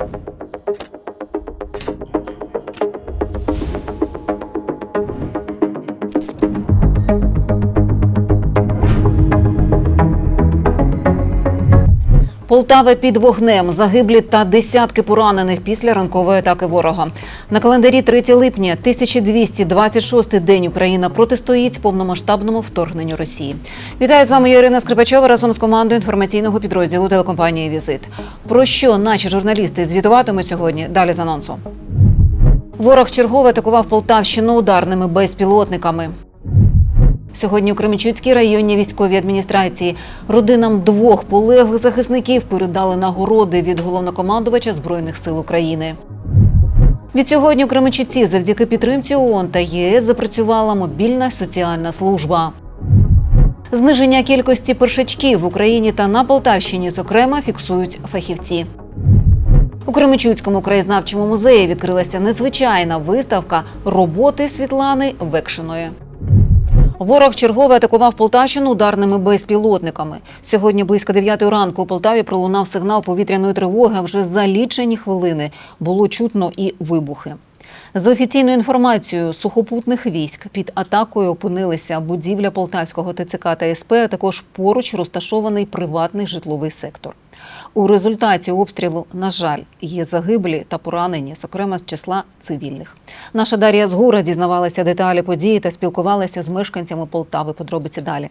you Полтава під вогнем, загиблі та десятки поранених після ранкової атаки ворога. На календарі 3 липня, 1226 день Україна протистоїть повномасштабному вторгненню Росії. Вітаю з вами я Ірина Скрипачова разом з командою інформаційного підрозділу телекомпанії Візит. Про що наші журналісти звітуватимуть сьогодні? Далі з анонсу. Ворог чергово атакував Полтавщину ударними безпілотниками. Сьогодні у Кременчуцькій районній військовій адміністрації родинам двох полеглих захисників передали нагороди від головнокомандувача Збройних сил України. Від сьогодні у Кременчуці завдяки підтримці ООН та ЄС запрацювала мобільна соціальна служба. Зниження кількості першачків в Україні та на Полтавщині, зокрема, фіксують фахівці. У Кременчуцькому краєзнавчому музеї відкрилася незвичайна виставка роботи Світлани Векшиної. Ворог чергове атакував Полтавщину ударними безпілотниками. Сьогодні близько 9 ранку у Полтаві пролунав сигнал повітряної тривоги. Вже за лічені хвилини було чутно і вибухи. За офіційною інформацією сухопутних військ під атакою опинилися будівля полтавського ТЦК та СП, а також поруч розташований приватний житловий сектор. У результаті обстрілу, на жаль, є загиблі та поранені, зокрема з числа цивільних. Наша Дар'я Згура дізнавалася деталі події та спілкувалася з мешканцями Полтави. Подробиці далі.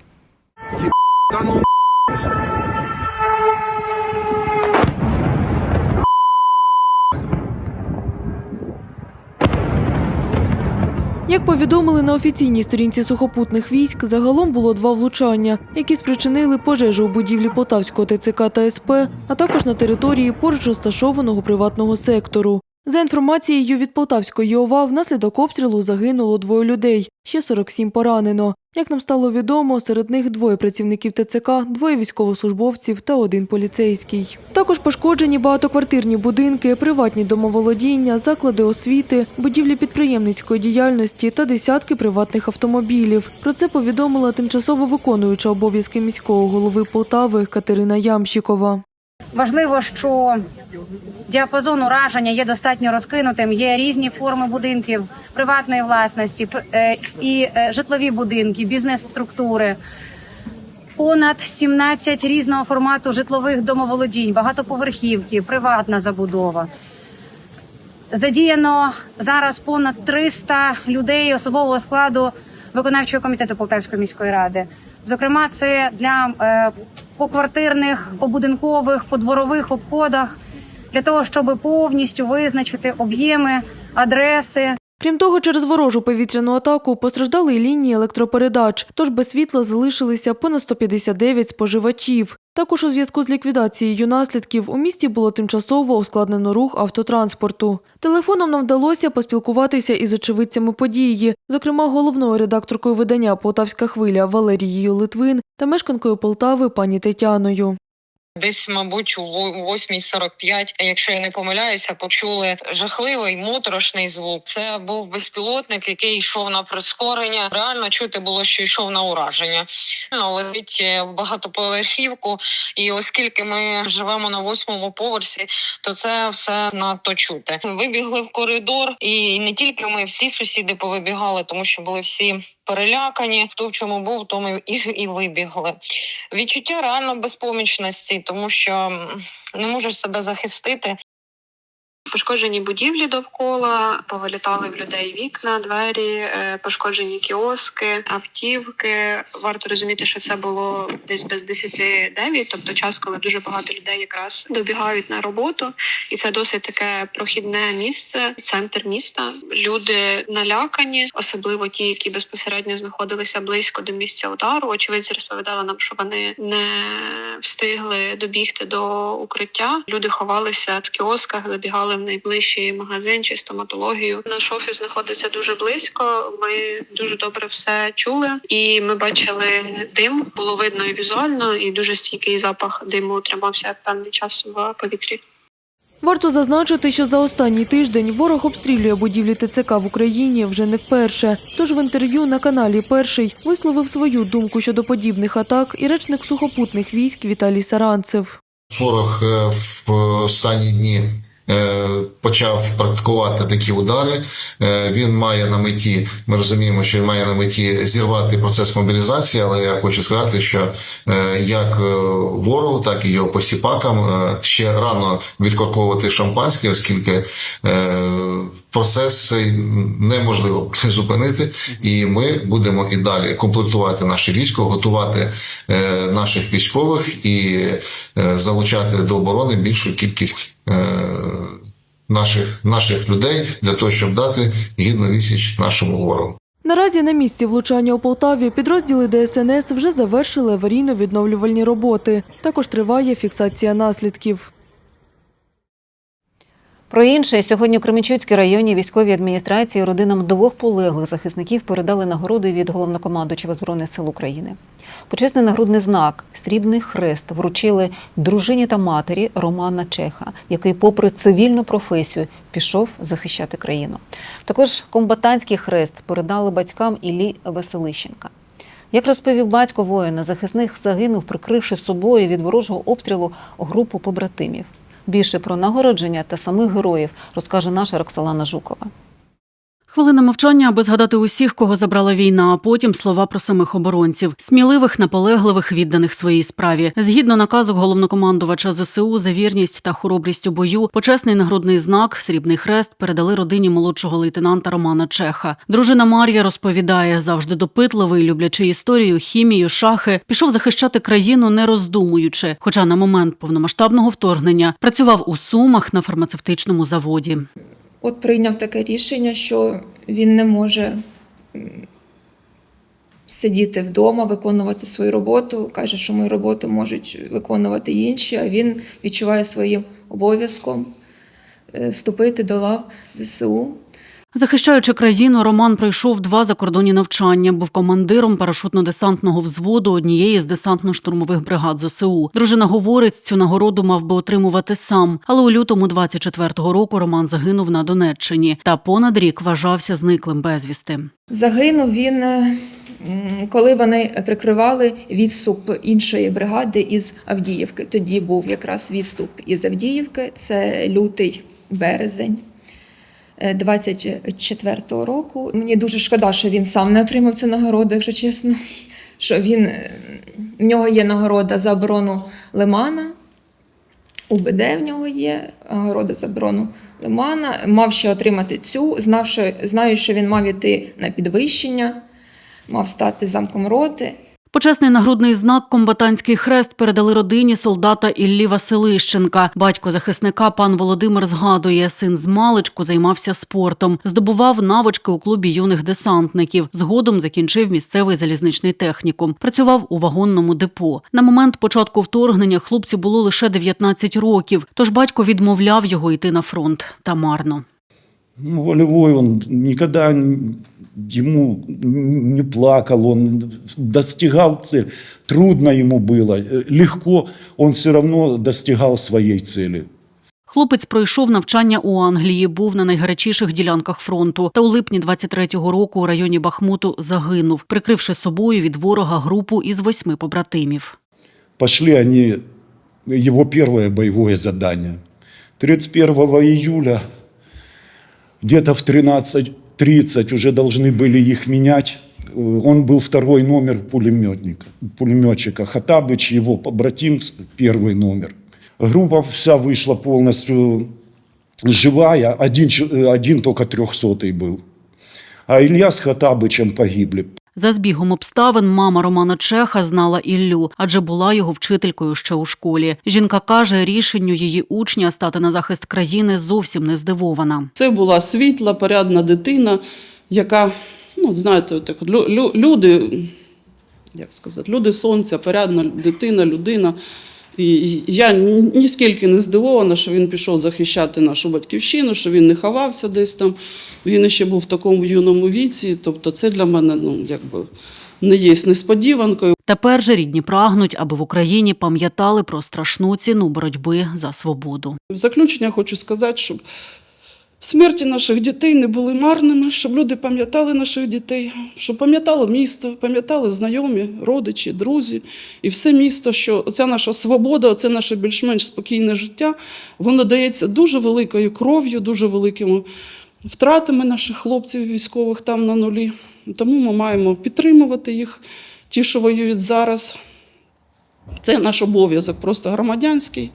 Як повідомили на офіційній сторінці сухопутних військ, загалом було два влучання, які спричинили пожежу у будівлі Полтавського ТЦК та СП, а також на території поруч розташованого приватного сектору. За інформацією від Полтавської ОВА, внаслідок обстрілу загинуло двоє людей, ще 47 поранено. Як нам стало відомо, серед них двоє працівників ТЦК, двоє військовослужбовців та один поліцейський. Також пошкоджені багатоквартирні будинки, приватні домоволодіння, заклади освіти, будівлі підприємницької діяльності та десятки приватних автомобілів. Про це повідомила тимчасово виконуюча обов'язки міського голови Полтави Катерина Ямщикова. Важливо, що діапазон ураження є достатньо розкинутим. Є різні форми будинків приватної власності е, і е, житлові будинки, бізнес-структури. Понад 17 різного формату житлових домоволодінь, багатоповерхівки, приватна забудова. Задіяно зараз понад 300 людей особового складу виконавчого комітету Полтавської міської ради. Зокрема, це для е, поквартирних, побудинкових, подворових обходах для того, щоб повністю визначити об'єми, адреси, Крім того, через ворожу повітряну атаку постраждали й лінії електропередач, тож без світла залишилися понад 159 споживачів. Також у зв'язку з ліквідацією наслідків у місті було тимчасово ускладнено рух автотранспорту. Телефоном нам вдалося поспілкуватися із очевидцями події, зокрема головною редакторкою видання Полтавська хвиля Валерією Литвин та мешканкою Полтави пані Тетяною. Десь, мабуть, у во- 8.45, якщо я не помиляюся, почули жахливий моторошний звук. Це був безпілотник, який йшов на прискорення. Реально чути було, що йшов на ураження. Ну, Летить е, в багатоповерхівку, і оскільки ми живемо на восьмому поверсі, то це все надто чути. Вибігли в коридор, і не тільки ми, всі сусіди повибігали, тому що були всі перелякані. Хто в чому був, тому і, і вибігли. Відчуття реально безпомічності, тому що не можеш себе захистити. Пошкоджені будівлі довкола, повилітали в людей вікна, двері, е, пошкоджені кіоски, автівки. Варто розуміти, що це було десь без 10-9, тобто час, коли дуже багато людей якраз добігають на роботу, і це досить таке прохідне місце, центр міста. Люди налякані, особливо ті, які безпосередньо знаходилися близько до місця удару. Очевидці розповідали нам, що вони не встигли добігти до укриття. Люди ховалися в кіосках, забігали в найближчий магазин чи стоматологію. Наш офіс знаходиться дуже близько. Ми дуже добре все чули, і ми бачили дим. Було видно і візуально, і дуже стійкий запах диму тримався певний час в повітрі. Варто зазначити, що за останній тиждень ворог обстрілює будівлі ТЦК в Україні вже не вперше. Тож в інтерв'ю на каналі Перший висловив свою думку щодо подібних атак і речник сухопутних військ Віталій Саранцев. Ворог е, в останні дні почав практикувати такі удари. Е, Він має на меті, ми розуміємо, що він має на меті зірвати процес мобілізації, але я хочу сказати, що е, як е, ворогу, так і його посіпакам е, ще рано відкорковувати шампанське, оскільки е, процес цей неможливо зупинити, і ми будемо і далі комплектувати наше військо, готувати е, наших військових і е, залучати до оборони більшу кількість е, наших, наших людей для того, щоб дати гідну вісіч нашому ворогу. Наразі на місці влучання у Полтаві підрозділи ДСНС вже завершили аварійно-відновлювальні роботи. Також триває фіксація наслідків. Про інше сьогодні у Кременчуцькій районній військовій адміністрації родинам двох полеглих захисників передали нагороди від головнокомандуючого збройних сил України. Почесний нагрудний знак Срібний хрест вручили дружині та матері Романа Чеха, який, попри цивільну професію, пішов захищати країну. Також комбатантський хрест передали батькам Іллі Веселищенка. Як розповів батько воїна, захисник загинув, прикривши собою від ворожого обстрілу групу побратимів. Більше про нагородження та самих героїв розкаже наша Роксолана Жукова. Хвилина мовчання, аби згадати усіх, кого забрала війна, а потім слова про самих оборонців, сміливих, наполегливих, відданих своїй справі. Згідно наказу головнокомандувача ЗСУ за вірність та хоробрість у бою, почесний нагрудний знак Срібний хрест передали родині молодшого лейтенанта Романа Чеха. Дружина Мар'я розповідає, завжди допитливий, люблячи історію, хімію, шахи, пішов захищати країну, не роздумуючи. Хоча на момент повномасштабного вторгнення працював у Сумах на фармацевтичному заводі. От прийняв таке рішення, що він не може сидіти вдома, виконувати свою роботу. Каже, що мою роботу можуть виконувати інші, а він відчуває своїм обов'язком е, вступити до лав ЗСУ. Захищаючи країну, Роман пройшов два закордонні навчання. Був командиром парашутно-десантного взводу однієї з десантно-штурмових бригад ЗСУ. Дружина говорить, цю нагороду мав би отримувати сам. Але у лютому 24-го року Роман загинув на Донеччині та понад рік вважався зниклим безвісти. Загинув він, е, коли вони прикривали відступ іншої бригади із Авдіївки. Тоді був якраз відступ із Авдіївки, це лютий березень. Е, 24-го року. Мені дуже шкода, що він сам не отримав цю нагороду, якщо чесно. Що він, е, в нього є нагорода за оборону Лимана, УБД в нього є нагорода за оборону Лимана. Мав ще отримати цю, знав, що, знаю, що він мав іти на підвищення, мав стати замком роти. Почесний нагрудний знак комбатантський хрест передали родині солдата Іллі Василищенка. Батько захисника пан Володимир згадує, син з маличку займався спортом, здобував навички у клубі юних десантників. Згодом закінчив місцевий залізничний технікум. Працював у вагонному депо. На момент початку вторгнення хлопцю було лише 19 років, тож батько відмовляв його йти на фронт та марно. Ну, волевой он никогда ему не плакал, он достигал цели. Трудно ему было, э, легко, он все равно достигал своей цели. Хлопець пройшов навчання у Англії, був на найгарячіших ділянках фронту. Та у липні 23-го року у районі Бахмуту загинув, прикривши собою від ворога групу із восьми побратимів. Пошли они, его первое боевое задание. 31 июля, где-то в 13.30 уже должны были их менять. Э, Он был второй номер пулеметника, пулеметчика. Хатабыч, его побратим, первый номер. Группа вся вышла полностью живая, один, э, один только трехсотый был. А Илья с Хатабычем погибли. За збігом обставин мама Романа Чеха знала Іллю, адже була його вчителькою ще у школі. Жінка каже, рішенню її учня стати на захист країни зовсім не здивована. Це була світла, порядна дитина, яка, ну, знаєте, так, лю- лю- люди, як сказати, люди сонця, порядна дитина, людина. І я ніскільки не здивована, що він пішов захищати нашу батьківщину, що він не ховався десь там. Він ще був в такому юному віці. Тобто, це для мене ну, якби не є несподіванкою. Тепер же рідні прагнуть, аби в Україні пам'ятали про страшну ціну боротьби за свободу. В заключення хочу сказати, щоб смерті наших дітей не були марними, щоб люди пам'ятали наших дітей, щоб пам'ятало місто, пам'ятали знайомі, родичі, друзі і все місто, що ця наша свобода, це наше більш-менш спокійне життя, воно дається дуже великою кров'ю, дуже великими втратами наших хлопців військових там на нулі. Тому ми маємо підтримувати їх, ті, що воюють зараз. Це наш обов'язок, просто громадянський.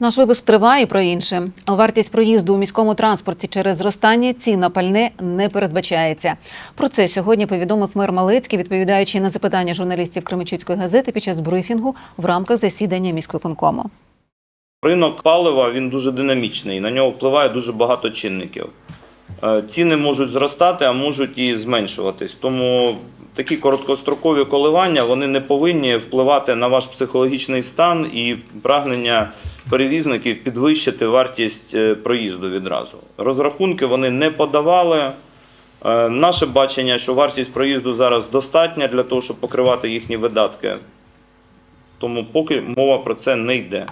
Наш випуск триває про інше. Вартість проїзду у міському транспорті через зростання цін на пальне не передбачається. Про це сьогодні повідомив мер Малецький, відповідаючи на запитання журналістів Кременчуцької газети під час брифінгу в рамках засідання міськвиконкому. Ринок палива він дуже динамічний, на нього впливає дуже багато чинників. Е, Ціни можуть зростати, а можуть і зменшуватись. Тому такі короткострокові коливання вони не повинні впливати на ваш психологічний стан і прагнення перевізників підвищити вартість е, проїзду відразу. Розрахунки вони не подавали. Е, Наше бачення, що вартість проїзду зараз достатня для того, щоб покривати їхні видатки. Тому поки мова про це не йде.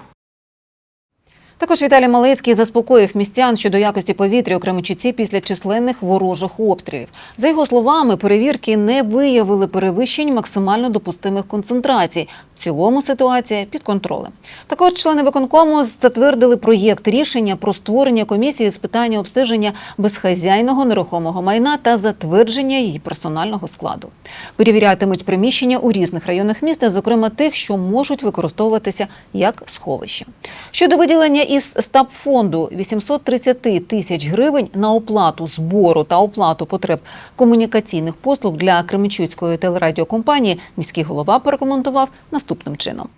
Також Віталій Малецький заспокоїв містян щодо якості повітря у Кременчуці після численних ворожих обстрілів. За його словами, перевірки не виявили перевищень максимально допустимих концентрацій. Цілому ситуація під контролем. Також члени виконкому затвердили проєкт рішення про створення комісії з питання обстеження безхазяйного нерухомого майна та затвердження її персонального складу. Перевірятимуть приміщення у різних районах міста, зокрема тих, що можуть використовуватися як сховище. Щодо виділення із стабфонду 830 тисяч гривень на оплату збору та оплату потреб комунікаційних послуг для Кременчуцької телерадіокомпанії, міський голова порекомендував наступним чином.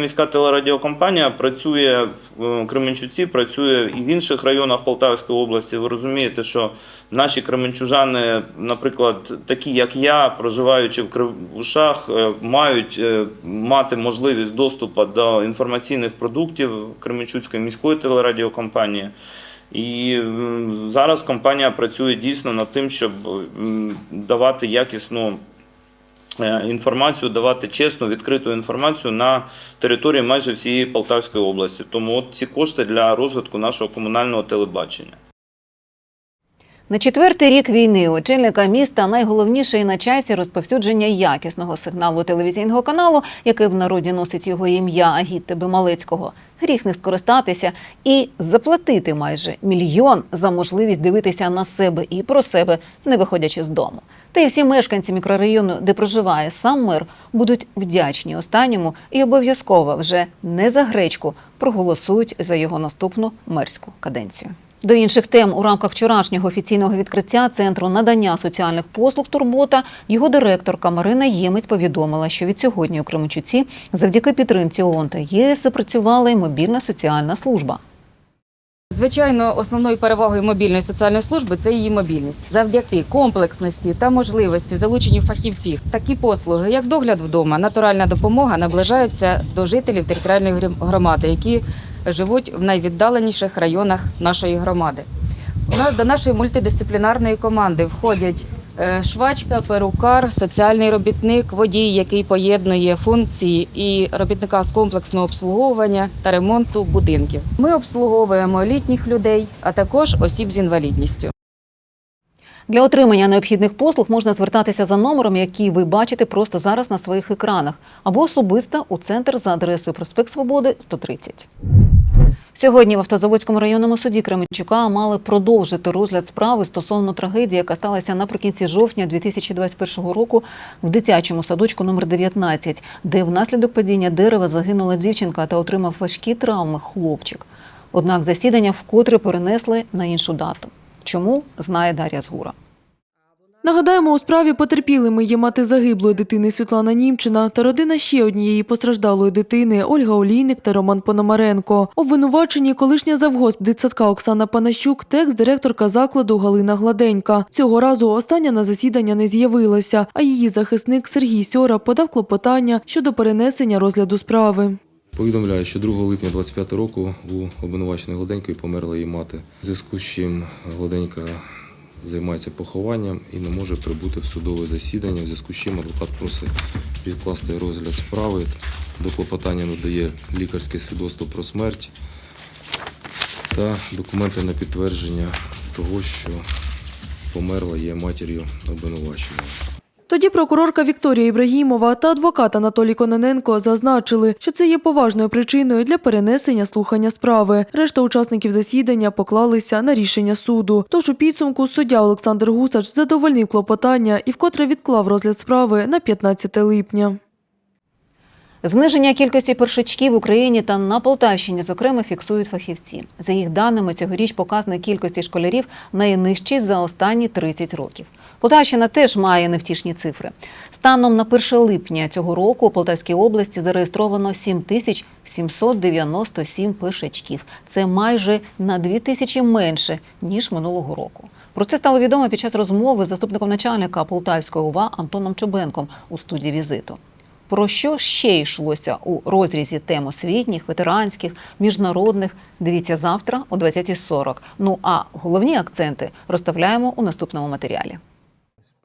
Міська телерадіокомпанія працює в е, Кременчуці, працює і в інших районах Полтавської області. Ви розумієте, що наші кременчужани, наприклад, такі як я, проживаючи в Кривушах, е, мають е, мати можливість доступу до інформаційних продуктів Кременчуцької міської телерадіокомпанії. І зараз компанія працює дійсно над тим, щоб давати якісну інформацію, давати чесну, відкриту інформацію на території майже всієї Полтавської області. Тому от ці кошти для розвитку нашого комунального телебачення. На четвертий рік війни очільника міста найголовніше і на часі розповсюдження якісного сигналу телевізійного каналу, який в народі носить його ім'я Агіт Тебе Малецького. Гріх не скористатися і заплатити майже мільйон за можливість дивитися на себе і про себе, не виходячи з дому. Та й всі мешканці мікрорайону, де проживає сам мер, будуть вдячні останньому і обов'язково вже не за гречку проголосують за його наступну мерську каденцію. До інших тем у рамках вчорашнього офіційного відкриття центру надання соціальних послуг Турбота його директорка Марина Ємець повідомила, що від сьогодні у Кременчуці завдяки підтримці ООН та ЄС запрацювала й мобільна соціальна служба. Звичайно, основною перевагою мобільної соціальної служби це її мобільність. Завдяки комплексності та можливості залучення фахівців. Такі послуги, як догляд вдома, натуральна допомога, наближаються до жителів територіальної громади, які живуть в найвіддаленіших районах нашої громади. До нашої мультидисциплінарної команди входять е, швачка, перукар, соціальний робітник, водій, який поєднує функції і робітника з комплексного обслуговування та ремонту будинків. Ми обслуговуємо літніх людей, а також осіб з інвалідністю. Для отримання необхідних послуг можна звертатися за номером, який ви бачите просто зараз на своїх екранах, або особисто у центр за адресою Проспект Свободи 130. Сьогодні в Автозаводському районному суді Кременчука мали продовжити розгляд справи стосовно трагедії, яка сталася наприкінці жовтня 2021 року в дитячому садочку номер 19, де внаслідок падіння дерева загинула дівчинка та отримав важкі травми хлопчик. Однак засідання вкотре перенесли на іншу дату. Чому знає Дар'я Згура. Нагадаємо, у справі потерпілими є мати загиблої дитини Світлана Німчина та родина ще однієї постраждалої дитини Ольга Олійник та Роман Пономаренко. Обвинувачені колишня завгосп дитсадка Оксана Панащук, текст директорка закладу Галина Гладенька. Цього разу остання на засідання не з'явилася, а її захисник Сергій Сьора подав клопотання щодо перенесення розгляду справи. Повідомляю, що 2 липня 25 року у обвинуваченої Гладенької померла її мати. В зв'язку з чим Гладенька займається похованням і не може прибути в судове засідання. В зв'язку з чим адвокат просить відкласти розгляд справи. До клопотання надає лікарське свідоцтво про смерть та документи на підтвердження того, що померла є матір'ю обвинуваченого. Тоді прокурорка Вікторія Ібрагімова та адвокат Анатолій Кононенко зазначили, що це є поважною причиною для перенесення слухання справи. Решта учасників засідання поклалися на рішення суду. Тож у підсумку суддя Олександр Гусач задовольнив клопотання і вкотре відклав розгляд справи на 15 липня. Зниження кількості першачків в Україні та на Полтавщині, зокрема, фіксують фахівці. За їх даними, цьогоріч показник кількості школярів найнижчий за останні 30 років. Полтавщина теж має невтішні цифри. Станом на 1 липня цього року у Полтавській області зареєстровано 7 тисяч 797 першачків. Це майже на 2 тисячі менше ніж минулого року. Про це стало відомо під час розмови з заступником начальника Полтавської ОВА Антоном Чубенком у студії візиту. Про що ще йшлося у розрізі тем освітніх, ветеранських, міжнародних? Дивіться завтра о 20.40. Ну а головні акценти розставляємо у наступному матеріалі.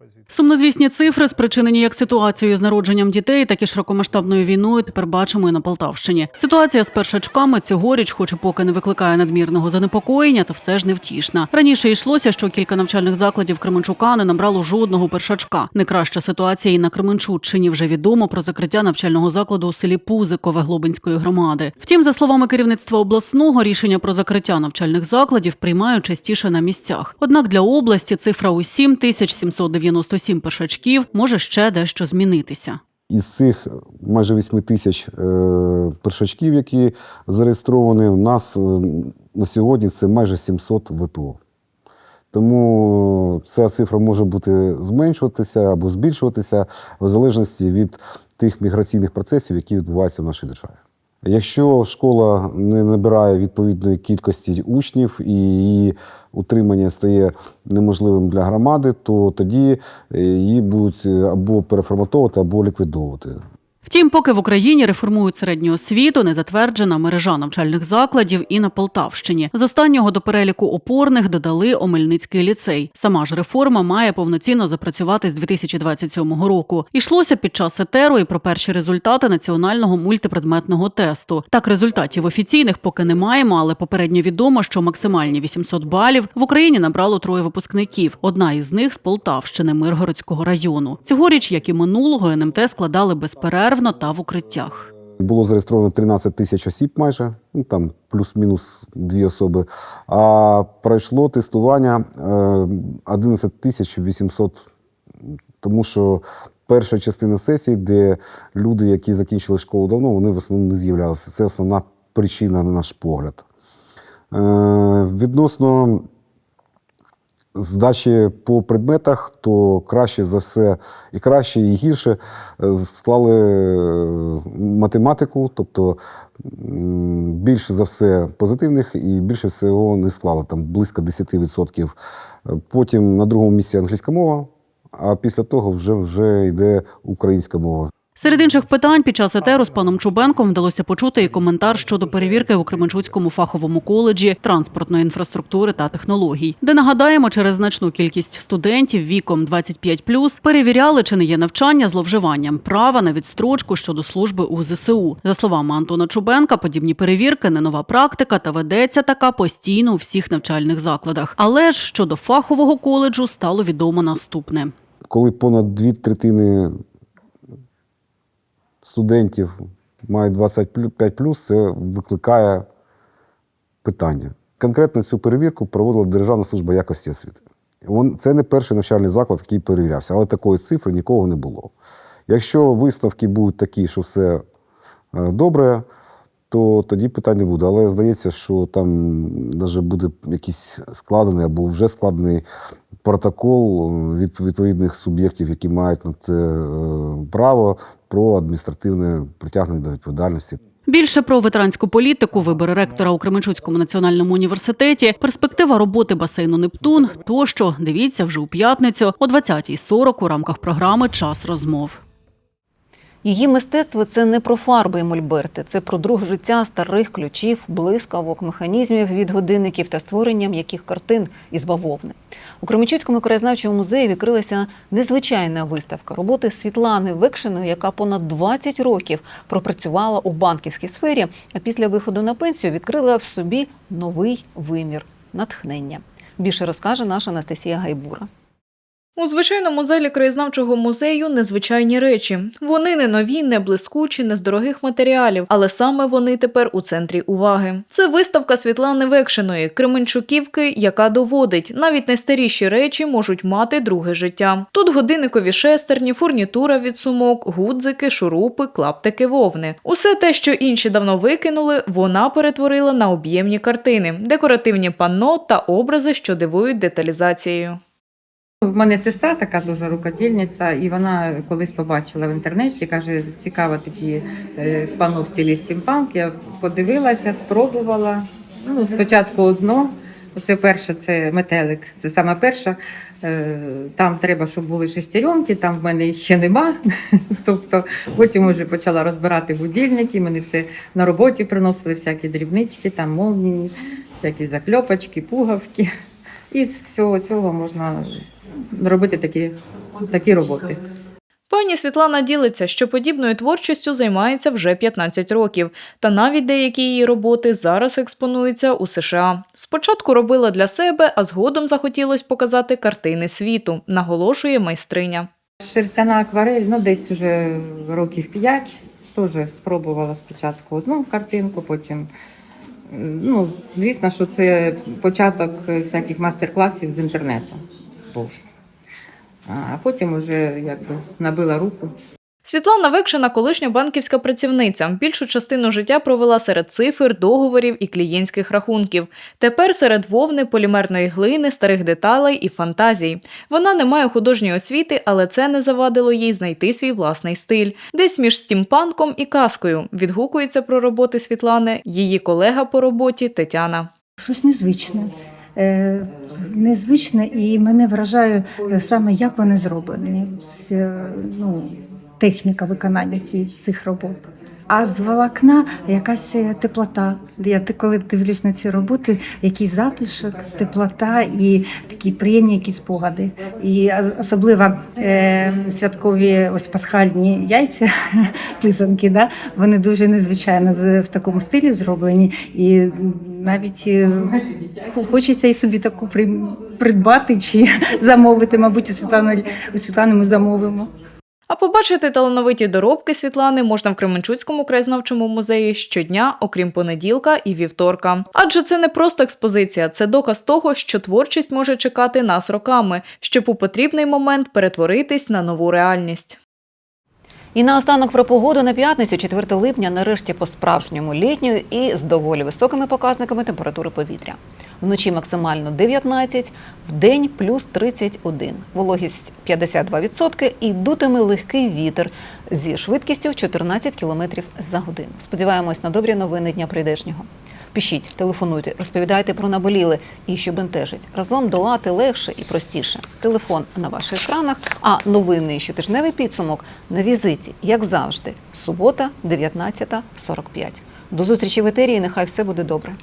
Depois Сумнозвісні цифри, спричинені як ситуацією з народженням дітей, так і широкомасштабною війною, тепер бачимо і на Полтавщині. Ситуація з першачками цьогоріч, хоч і поки не викликає надмірного занепокоєння, та все ж невтішна. Раніше йшлося, що кілька навчальних закладів Кременчука не набрало жодного першачка. Не краща ситуація і на Кременчуччині вже відомо про закриття навчального закладу у селі Пузикове Глобинської громади. Втім, за словами керівництва обласного, рішення про закриття навчальних закладів приймають частіше на місцях. Однак для області цифра у 7 797 першачків може ще дещо змінитися. Із цих майже 8 тисяч е, першачків, які зареєстровані, у нас е, на сьогодні це майже 700 ВПО. Тому ця цифра може бути зменшуватися або збільшуватися в залежності від тих міграційних процесів, які відбуваються в нашій державі. Якщо школа не набирає відповідної кількості учнів і її утримання стає неможливим для громади, то тоді е, її будуть або переформатовувати, або ліквідовувати. Втім, поки в Україні реформують середню освіту, не затверджена мережа навчальних закладів і на Полтавщині. З останнього до переліку опорних додали Омельницький ліцей. Сама ж реформа має повноцінно запрацювати з 2027 року. Ішлося під час етеру і про перші результати національного мультипредметного тесту. Так, результатів офіційних поки не маємо, але попередньо відомо, що максимальні 800 балів в Україні набрало троє випускників. Одна із них з Полтавщини Миргородського району. Цьогоріч, як і минулого, НМТ складали безперервно та в укриттях. Було зареєстровано 13 тисяч осіб майже, ну там плюс-мінус дві особи. А пройшло тестування е, 11 тисяч 800, тому що перша частина сесії, де люди, які закінчили школу давно, вони в основному не з'являлися. Це основна причина, на наш погляд. Е, Відносно здачі по предметах, то краще за все і краще, і гірше склали е, математику, тобто більше за все позитивних і більше всього не склали, там близько 10%. Е, Потім на другому місці англійська мова, а після того вже, вже йде українська мова. Серед інших питань під час етеру з паном Чубенком вдалося почути і коментар щодо перевірки у Кременчуцькому фаховому коледжі транспортної інфраструктури та технологій, де нагадаємо, через значну кількість студентів віком 25+, перевіряли, чи не є навчання зловживанням права на відстрочку щодо служби у ЗСУ. За словами Антона Чубенка, подібні перевірки не нова практика та ведеться така постійно у всіх навчальних закладах. Але ж щодо фахового коледжу стало відомо наступне. Коли понад дві третини студентів мають 25 це викликає питання. Конкретно цю перевірку проводила Державна служба якості освіти. Це не перший навчальний заклад, який перевірявся, але такої цифри нікого не було. Якщо висновки будуть такі, що все е, добре, то тоді питань не буде. Але здається, що там навіть буде якийсь складений або вже складений протокол від відповідних суб'єктів, які мають на це е, право про адміністративне притягнення до відповідальності. Більше про ветеранську політику, вибори ректора у Кременчуцькому національному університеті, перспектива роботи басейну Нептун тощо дивіться вже у п'ятницю о 20.40 у рамках програми Час розмов. Її мистецтво це не про фарби і мольберти, це про друг життя старих ключів, блискавок, механізмів від годинників та створення м'яких картин із бавовни. У Кременчуцькому краєзнавчому музеї відкрилася незвичайна виставка роботи Світлани Векшиної, яка понад 20 років пропрацювала у банківській сфері, а після виходу на пенсію відкрила в собі новий вимір натхнення. Більше розкаже наша Анастасія Гайбура. У звичайному залі краєзнавчого музею незвичайні речі. Вони не нові, не блискучі, не з дорогих матеріалів, але саме вони тепер у центрі уваги. Це виставка Світлани Векшиної, Кременчуківки, яка доводить, навіть найстаріші речі можуть мати друге життя. Тут годинникові шестерні, фурнітура від сумок, гудзики, шурупи, клаптики вовни. Усе те, що інші давно викинули, вона перетворила на об'ємні картини, декоративні панно та образи, що дивують деталізацією. У мене сестра така дуже рукодільниця, і вона колись побачила в інтернеті, каже, цікаво такі е, панно в стилі стімпанк. Я подивилася, спробувала. Ну, спочатку одно. Це перше, це метелик. Це саме перше. Е, Там треба, щоб були шестеренки, там в мене їх ще нема. Тобто потім вже почала розбирати будильники, мене все на роботі приносили всякі дрібнички, там молнії, всякі закльопочки, пуговки. І з всього цього можна робити такі, такі роботи. Пані Світлана ділиться, що подібною творчістю займається вже 15 років, та навіть деякі її роботи зараз експонуються у США. Спочатку робила для себе, а згодом захотілось показати картини світу, наголошує майстриня. Шерстяна акварель, ну десь вже років 5. Теж спробувала спочатку одну картинку, потім. Ну, звісно, що це початок всяких майстер-класів з інтернету був. А потім вже якби набила руку. Світлана Векшина – колишня банківська працівниця. Більшу частину життя провела серед цифр, договорів і клієнтських рахунків. Тепер серед вовни, полімерної глини, старих деталей і фантазій. Вона не має художньої освіти, але це не завадило їй знайти свій власний стиль. Десь між стімпанком і казкою відгукується про роботи Світлани її колега по роботі Тетяна. Щось незвичне. Е, Незвичне і мене вражає е, саме, як вони зроблені. Е, Ну, техніка виконання цих робот. А з волокна якась е, теплота. Я ти- коли дивлюсь на ці роботи, який затишок, теплота і такі приємні якісь спогади. І особливо е, святкові ось пасхальні яйця, писанки, да? вони дуже незвичайно в такому стилі зроблені. І навіть е, хочеться і собі таку придбати чи замовити. Мабуть, у Світлани, у Світлани ми замовимо. А побачити талановиті доробки Світлани можна в Кременчуцькому краєзнавчому музеї щодня, окрім понеділка і вівторка. Адже це не просто експозиція, це доказ того, що творчість може чекати нас роками, щоб у потрібний момент перетворитись на нову реальність. І наостанок про погоду на п'ятницю, 4 липня, нарешті по-справжньому літньою і з доволі високими показниками температури повітря. Вночі максимально 19, в день плюс 31. Вологість 52% і дутиме легкий вітер зі швидкістю 14 км за годину. Сподіваємось на добрі новини дня прийдешнього. Пишіть, телефонуйте, розповідайте про наболіли і що бентежить. Разом долати легше і простіше. Телефон на ваших екранах, а новинний щотижневий підсумок на візиті, як завжди, субота, 19.45. До зустрічі в етері і нехай все буде добре.